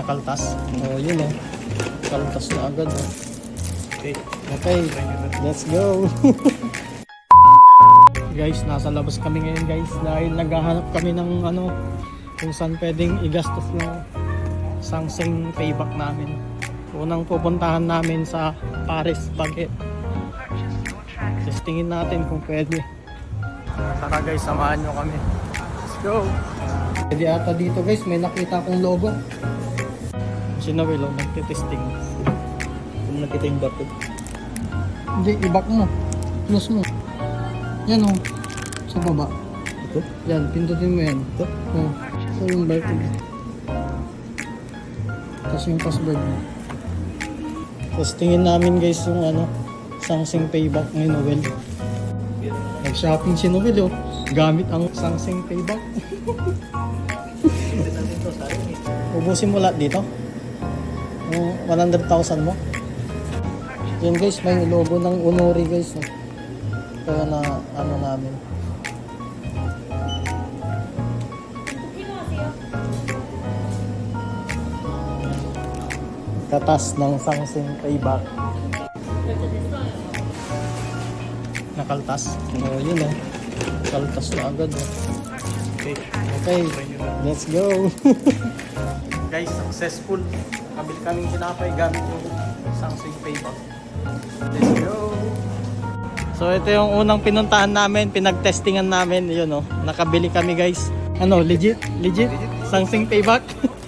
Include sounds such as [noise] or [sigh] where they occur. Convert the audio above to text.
Nakaltas. Oh, yun oh. Kaltas na agad oh. Okay. Okay, let's go. [laughs] guys, nasa labas kami ngayon guys dahil naghahanap kami ng ano kung saan pwedeng igastos yung sangsing payback namin. Unang pupuntahan namin sa Paris Baguette. Testingin natin kung pwede. Tara guys, samahan nyo kami. Let's go! Pwede ata dito guys, may nakita akong logo. Si Noel, oh, nagtitesting. Kung nakita yung bato. Hindi, ibak mo. Close mo. Yan o. Sa baba. Ito? Yan, pindutin mo yan. Ito? Oh. So yung button. Tapos yung password mo. Tapos tingin namin guys yung ano, Samsung Payback ni Noel. Nag-shopping si Noel oh. Gamit ang Samsung Payback. [laughs] Ubusin mo lahat dito. Yung 100,000 mo. Yan guys, may logo ng Unori guys. Oh. Kaya na ano namin. Katas ng Samsung Payback. Nakaltas. Oh, yun oh. Kaltas na agad. Okay. Okay, let's go. [laughs] Guys, successful. Kabili kaming tinapay gamit yung Samsung Payback. Let's go. So ito yung unang pinuntahan namin, pinagtestingan namin, yun oh. Nakabili kami guys. Ano, legit? Legit? Samsung Payback? [laughs]